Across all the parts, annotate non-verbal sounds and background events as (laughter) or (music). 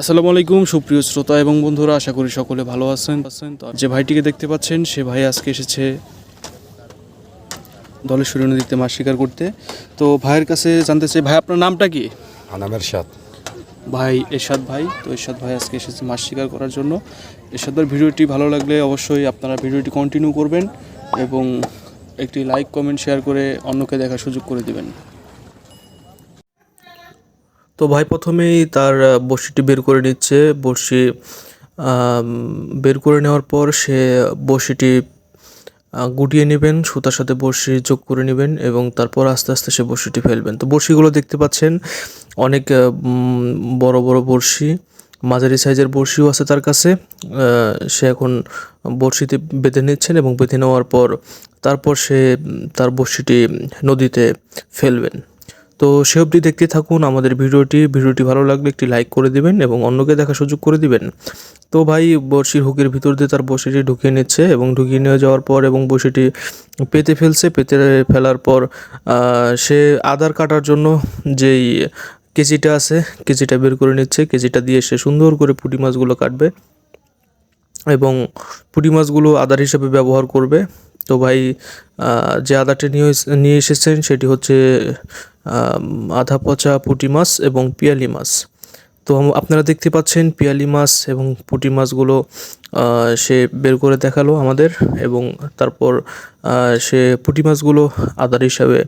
আসসালামু আলাইকুম সুপ্রিয় শ্রোতা এবং বন্ধুরা আশা করি সকলে ভালো আছেন। আছেন যে ভাইটিকে দেখতে পাচ্ছেন সে ভাই আজকে এসেছে দলেশ্বরী নদীতে মাছ শিকার করতে। তো ভাইয়ের কাছে জানতে চাই ভাই আপনার নামটা কি? আনামের সাথ ভাই এরশাদ ভাই। তো এরশাদ ভাই আজকে এসেছে মাছ শিকার করার জন্য। এরশাদ ভাইয়ের ভিডিওটি ভালো লাগলে অবশ্যই আপনারা ভিডিওটি কন্টিনিউ করবেন এবং একটি লাইক কমেন্ট শেয়ার করে অন্যকে দেখার সুযোগ করে দিবেন। তো ভাই প্রথমেই তার বড়শিটি বের করে নিচ্ছে। বড়শি বের করে নেওয়ার পর সে বড়শিটি গুটিয়ে নেবেন, সুতার সাথে বড়শি যোগ করে নেবেন এবং তারপর আস্তে আস্তে সে বড়শিটি ফেলবেন। তো বড়শিগুলো দেখতে পাচ্ছেন, অনেক বড় বড় বড়শি, মাঝারি সাইজের বড়শিও আছে তার কাছে। সে এখন বড়শিতে বেঁধে নিচ্ছেন এবং বেঁধে নেওয়ার পর তারপর সে তার বড়শিটি নদীতে ফেলবেন। তো সে অবধি দেখতে থাকুন আমাদের ভিডিওটি। ভিডিওটি ভালো লাগলে একটি লাইক করে দিবেন এবং অন্যকে দেখা সুযোগ করে দিবেন। তো ভাই, বড়শির হুকের ভিতর দিয়ে তার বড়শিটি ঢুকিয়ে নিচ্ছে এবং ঢুকিয়ে নিয়ে যাওয়ার পর এবং বড়শিটি পেতে ফেলছে। পেতে ফেলার পর সে আদার কাটার জন্য যেই কেজিটা আছে কেজিটা বের করে নিচ্ছে। কেজিটা দিয়ে সে সুন্দর করে পুঁটি মাছগুলো কাটবে এবং পুঁটি মাছগুলো আদার হিসেবে ব্যবহার করবে। তো ভাই যে আদারটি নিয়ে নিয়ে এসেছেন সেটি হচ্ছে আধা পচা পুঁটি মাছ এবং পিয়ালি মাছ। তো আপনারা দেখতে পাচ্ছেন পিয়ালি মাছ এবং পুঁটি মাছগুলো সে বের করে দেখাল আমাদের এবং তারপর সে পুঁটি মাছগুলো আদার হিসাবে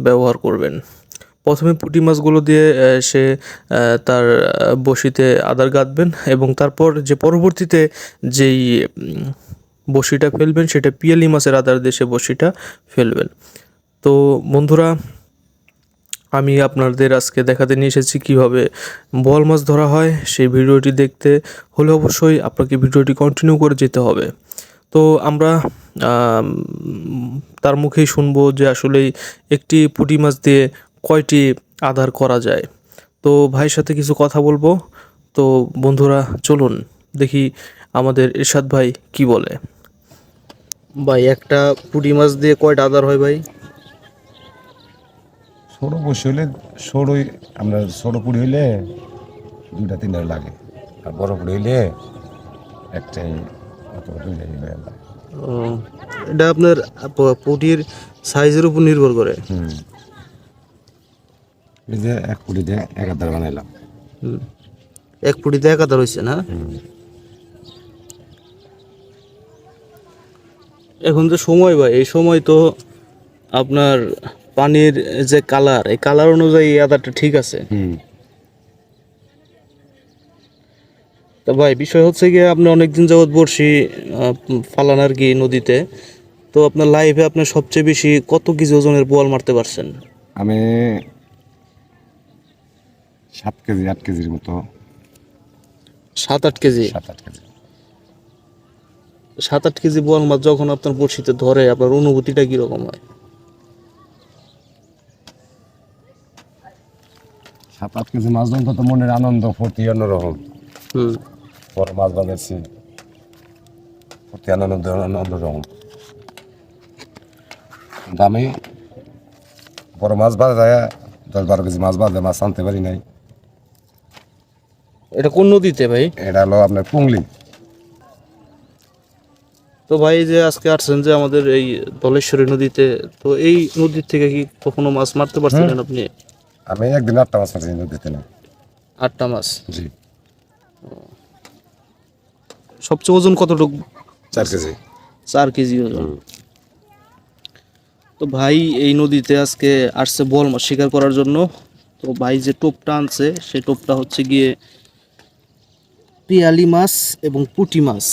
ব্যবহার করবেন। প্রথমে পুঁটি মাছগুলো দিয়ে সে তার বড়শিতে আদার গাঁথবেন এবং তারপর যে পরবর্তীতে যেই বড়শিটা ফেলবেন, সেটা পিয়ালি মাছের আদার সে বড়শিটা ফেলবেন। তো বন্ধুরা, আমি আপনাদের আজকে দেখাতে নিয়ে এসেছি কীভাবে বোয়াল মাছ ধরা হয়, সেই ভিডিওটি দেখতে হলে অবশ্যই আপনাকে ভিডিওটি কন্টিনিউ করে যেতে হবে। তো আমরা তার মুখেই শুনব যে আসলেই একটি পুঁটি মাছ দিয়ে কয়টি আধার করা যায়। তো ভাইয়ের সাথে কিছু কথা বলব। তো বন্ধুরা, চলুন দেখি আমাদের এরশাদ ভাই কি বলে। ভাই একটা পুঁটি মাছ দিয়ে কয়টা আধার হয় ভাই? সরু বসে হইলে সরুই আমরা সরু পুরি হইলে দুইটা তিনটা লাগে। আর বড় পুরি হইলে একটাই অথবা দুইটাই এটা আপনার পুঁটির সাইজের উপর নির্ভর করে। হুম। এই যে এক পুরিতে এক হাজার বানাইলাম। এক পুঁটিতে এক আধার হয়েছে না? এখন যে সময় ভাই এই সময় তো আপনার পানির যে কালার এই কালার অনুযায়ী আদারটা ঠিক আছে। তো ভাই বিষয় হচ্ছে গিয়ে আপনি অনেকদিন যাবৎ বড়শি ফালান আর কি নদীতে তো আপনার লাইফে আপনি সবচেয়ে বেশি কত কেজি ওজনের বোয়াল মারতে পারছেন? আমি সাত কেজি আট কেজির মতো। সাত আট কেজি? সাত আট কেজি। সাত আট কেজি বোয়াল মাছ যখন আপনার বড়শিতে ধরে আপনার অনুভূতিটা কীরকম হয়? সাত আট কেজি মাছ ধরতে তো মনের আনন্দ ফুর্তি অন্যরকম। হুম। বড় মাছ বাজাচ্ছি ফুর্তি আনন্দ অন্যরকম। দামি বড় মাছ বাজা যায় দশ বারো কেজি মাছ বাজে মাছ আনতে পারি নাই। এটা কোন নদীতে ভাই? এটা হলো আপনার পুংলি তো ভাই যে আজকে আসছেন যে আমাদের এই ধলেশ্বরী নদীতে তো এই নদীর থেকে কি কখনো মাছ মারতে পারছিলেন আপনি? আমি একদিন আটটা মাছ মারছি নদীতে না। আটটা মাছ? জি। সবচেয়ে ওজন কতটুকু? চার কেজি। চার কেজি ওজন। তো ভাই এই নদীতে আজকে আসছে বল মাছ শিকার করার জন্য। তো ভাই যে টোপটা আনছে সেই টোপটা হচ্ছে গিয়ে পিয়ালি মাছ এবং পুঁটি মাছ।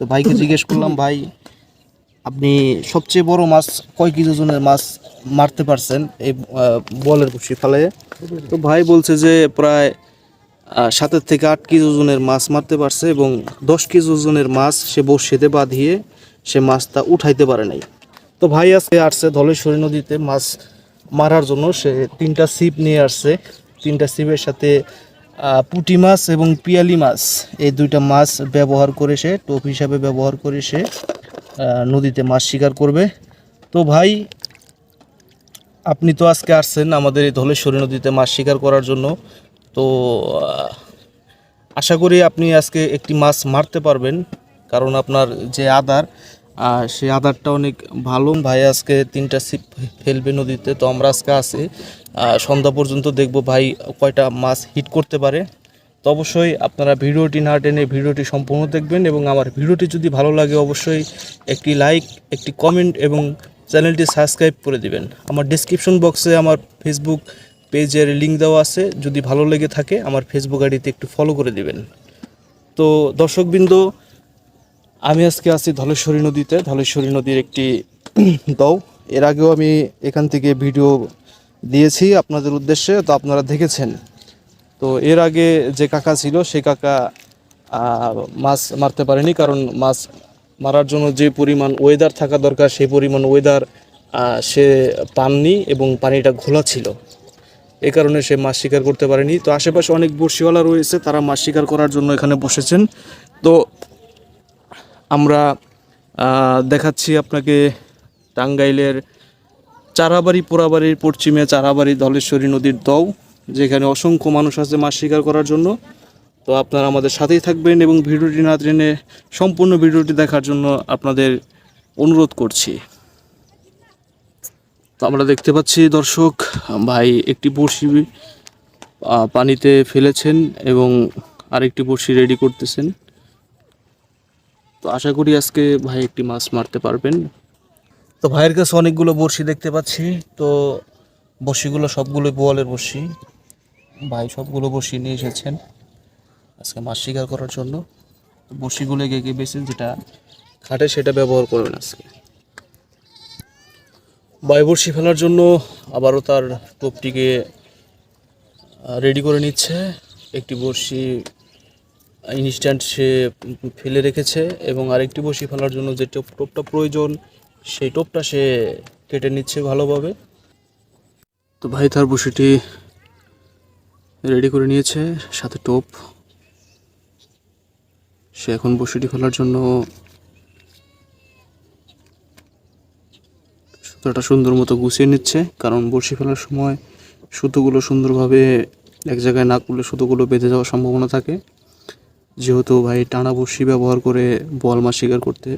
তো ভাইকে জিজ্ঞেস করলাম, ভাই, আপনি সবচেয়ে বড় মাছ কয় কেজি ওজনের মাছ মারতে পারছেন এই বলের বসি ফেলে? তো ভাই বলছে যে প্রায় সাতের থেকে আট কেজি ওজনের মাছ মারতে পারছে এবং দশ কেজি ওজনের মাছ সে বসিতে বাঁধিয়ে সে মাছটা উঠাইতে পারে নাই। তো ভাই আজকে আসছে ধলেশ্বরী নদীতে মাছ মারার জন্য। সে তিনটা ছিপ নিয়ে আসছে। তিনটা ছিপের সাথে পুঁটি মাছ এবং পিয়ালি মাছ। এই দুইটা মাছ ব্যবহার করে সে, টোপ হিসাবে ব্যবহার করে সে নদীতে মাছ শিকার করবে। তো ভাই, আপনি তো আজকে আসছেন আমাদের এই ধলেশ্বরী নদীতে মাছ শিকার করার জন্য। তো আশা করি আপনি আজকে একটি মাছ মারতে পারবেন, কারণ আপনার যে আদার আহ, সেই আদারটা অনেক ভালো। ভাই আজকে তিনটা সিপ ফেলবে নদীতে তো আমরা আজকে আসি সন্ধ্যা পর্যন্ত দেখব ভাই কয়টা মাছ হিট করতে পারে। তো অবশ্যই আপনারা ভিডিওটি না টেনে ভিডিওটি সম্পূর্ণ দেখবেন এবং আমার ভিডিওটি যদি ভালো লাগে অবশ্যই একটি লাইক একটি কমেন্ট এবং চ্যানেলটি সাবস্ক্রাইব করে দিবেন। আমার ডিসক্রিপশন বক্সে আমার ফেসবুক পেজের লিঙ্ক দেওয়া আছে। যদি ভালো লেগে থাকে আমার ফেসবুক আইডিতে একটু ফলো করে দিবেন। তো দর্শকবৃন্দ আমি আজকে আছি ধলেশ্বরী নদীতে। ধলেশ্বরী নদীর একটি (clears throat) দৌ এর আগেও আমি এখান থেকে ভিডিও দিয়েছি আপনাদের উদ্দেশ্যে, তো আপনারা দেখেছেন। তো এর আগে যে কাকা ছিল সেই কাকা মাছ মারতে পারেনি কারণ মাছ মারার জন্য যে পরিমাণ ওয়েদার থাকা দরকার, সেই পরিমাণ ওয়েদার সে পাননি এবং পানিটা ঘোলা ছিল। এ কারণে সে মাছ শিকার করতে পারেনি। তো আশেপাশে অনেক বড়শিওয়ালা রয়েছে, তারা মাছ শিকার করার জন্য এখানে বসেছেন। তো আমরা দেখাচ্ছি আপনাকে টাঙ্গাইলের চারাবাড়ি, পোড়াবাড়ির পশ্চিমে চারাবাড়ি ধলেশ্বরী নদীর দৌ যেখানে অসংখ্য মানুষ আছে মাছ শিকার করার জন্য। তো আপনারা আমাদের সাথেই থাকবেন এবং ভিডিওটি না টেনে সম্পূর্ণ ভিডিওটি দেখার জন্য আপনাদের অনুরোধ করছি। তো আমরা দেখতে পাচ্ছি, দর্শক, ভাই একটি বড়শি পানিতে ফেলেছেন এবং আরেকটি বড়শি রেডি করতেছেন। তো আশা করি আজকে ভাই একটি মাছ মারতে পারবেন। তো ভাইয়ের কাছে অনেকগুলো বড়শি দেখতে পাচ্ছি। তো বড়শিগুলো সবগুলো বোয়ালের বড়শি। ভাই সবগুলো বড়শি নিয়ে এসেছেন আজকে মাছ শিকার করার জন্য। বড়শিগুলো গিয়ে বেছে যেটা খাটে সেটা ব্যবহার করবেন আজকে। ভাই বড়শি ফেলার জন্য আবারও তার টোপটিকে রেডি করে নিচ্ছে। একটি বড়শি ইনস্ট্যান্ট সে ফেলে রেখেছে এবং আরেকটি বড়শি ফেলার জন্য যে টোপ, টোপটা প্রয়োজন, সেই টোপটা সে কেটে নিচ্ছে ভালোভাবে। তো ভাই তার বসিটি রেডি করে নিয়েছে, সাথে টোপ। সে এখন বড়শিটি ফেলার জন্য সুতোটা সুন্দর মতো গুছিয়ে নিচ্ছে, কারণ বড়শি ফেলার সময় সুতোগুলো সুন্দরভাবে এক জায়গায় না করলে সুতোগুলো বেঁধে যাওয়ার সম্ভাবনা থাকে। যেহেতু ভাই টানা বড়শি ব্যবহার করে বল মাছ শিকার করতে,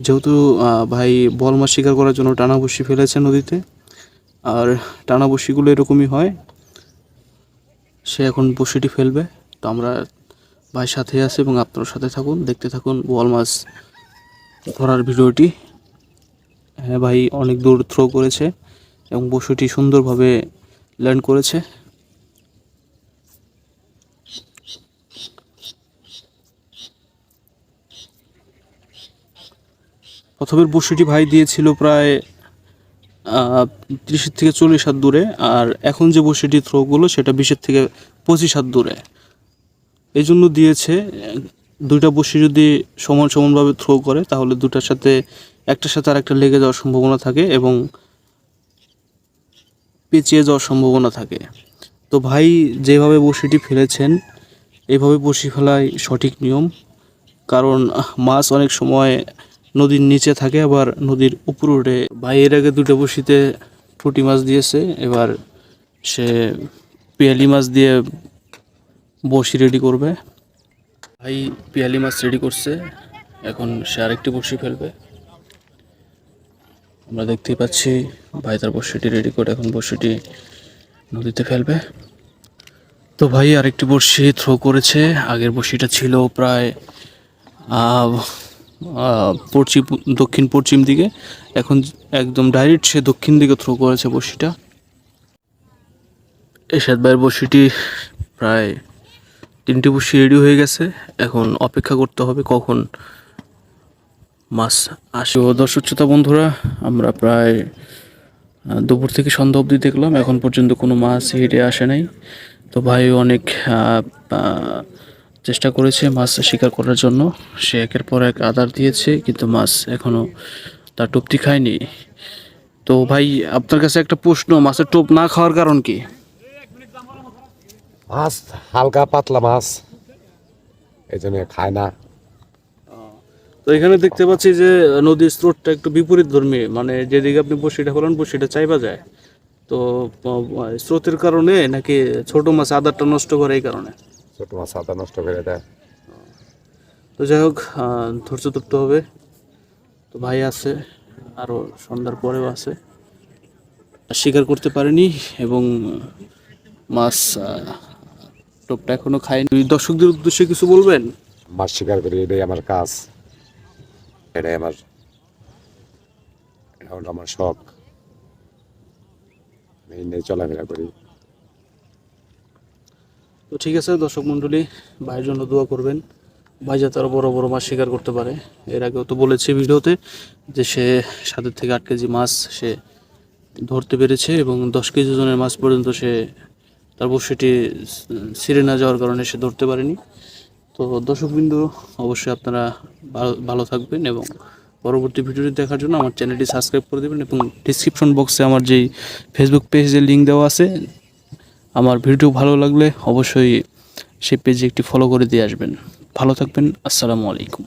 যেহেতু ভাই বল মাছ শিকার করার জন্য টানা বড়শি ফেলেছে নদীতে, আর টানা বড়শিগুলো এরকমই হয়, সে এখন বড়শিটি ফেলবে। তো আমরা ভাই সাথে আছে এবং আপনার সাথে থাকুন, দেখতে থাকুন বল মাছ ধরার ভিডিওটি। হ্যাঁ ভাই, অনেক দূর থ্রো করেছে এবং বসুটি সুন্দরভাবে ল্যান্ড করেছে। প্রথমের বসুটি ভাই দিয়েছিল প্রায় তিরিশের থেকে চল্লিশ হাত দূরে, আর এখন যে বসিটি থ্রোগুলো সেটা বিশের থেকে পঁচিশ হাত দূরে। এই জন্য দিয়েছে, দুইটা বসি যদি সমান সমানভাবে থ্রো করে, তাহলে দুটার সাথে, একটার সাথে আর একটা লেগে যাওয়ার সম্ভাবনা থাকে এবং পেঁচিয়ে যাওয়ার সম্ভাবনা থাকে। তো ভাই যেভাবে বসিটি ফেলেছেন এইভাবে বসি ফেলাই সঠিক নিয়ম, কারণ মাছ অনেক সময় নদীর নিচে থাকে, আবার নদীর উপর উঠে ভাই আগে দুটো বসিতে পুঁটি মাছ দিয়েছে, এবার সে পিয়ালি মাছ দিয়ে বড়শি রেডি করবে। ভাই পিয়ালি মাছ রেডি করছে, এখন সে আরেকটি বড়শি ফেলবে। আমরা দেখতেই পাচ্ছি ভাই তার বড়শিটি রেডি করে এখন বড়শিটি নদীতে ফেলবে। তো ভাই আরেকটি বড়শি থ্রো করেছে, আগের বড়শিটা ছিল প্রায় পশ্চিম, দক্ষিণ পশ্চিম দিকে। এখন একদম ডাইরেক্ট সে দক্ষিণ দিকে থ্রো করেছে বড়শিটা এরশাদ ভাইয়ের বড়শিটি প্রায় তিনটি বসি রেডি হয়ে গেছে। এখন অপেক্ষা করতে হবে কখন মাছ আসে। ও দর্শক, শ্রোতা বন্ধুরা, আমরা প্রায় দুপুর থেকে সন্ধ্যা অবধি দেখলাম। এখন পর্যন্ত কোনো মাছ হেঁটে আসে নাই। তো ভাই অনেক চেষ্টা করেছে মাছ শিকার করার জন্য। সে একের পর এক আদার দিয়েছে কিন্তু মাছ এখনও তার টোপটি খায়নি। তো ভাই আপনার কাছে একটা প্রশ্ন মাছের টোপ না খাওয়ার কারণ কি? মাছ হালকা পাতলা মাছ। এই জন্য খায় না। তো এখানে দেখতে পাচ্ছি যে নদীর স্রোতটা একটু বিপরীত ধর্মী মানে যেদিকে আপনি বসিটা ফেলেন বসিটা চাইবা যায়। তো স্রোতের কারণে নাকি ছোট মাছ আদারটা নষ্ট করে এই কারণে? ছোট মাছ সাদা নষ্ট করে দেয়। তো যাই হোক ধৈর্য ধরতে হবে। তো ভাই আছে আরও সন্ধ্যার পরেও আছে। শিকার করতে পারেনি এবং মাছ টোপটা এখনও খায়নি। দর্শকদের উদ্দেশ্যে কিছু বলবেন? মাছ শিকার করি এটাই আমার কাজ। এটাই আমার এটা হলো আমার শখ। আমি চলাফেরা করি। তো ঠিক আছে, দর্শক মণ্ডলী, ভাইয়ের জন্য দোয়া করবেন। ভাই যাতে আরও বড় বড় মাছ শিকার করতে পারে। এর আগেও তো বলেছে ভিডিওতে যে সে সাতের থেকে আট কেজি মাছ সে ধরতে পেরেছে এবং দশ কেজি ওজনের মাছ পর্যন্ত সে তার বসিটি ছিঁড়ে না যাওয়ার কারণে সে ধরতে পারেনি। তো দর্শকবিন্দু, অবশ্যই আপনারা ভালো- ভালো থাকবেন এবং পরবর্তী ভিডিওটি দেখার জন্য আমার চ্যানেলটি সাবস্ক্রাইব করে দেবেন এবং ডিসক্রিপশন বক্সে আমার যেই ফেসবুক পেজের লিঙ্ক দেওয়া আছে আমার ভিডিও ভালো লাগলে অবশ্যই সেই পেজে একটি ফলো করে দিয়ে আসবেন। ভালো থাকবেন, আসসালামু আলাইকুম।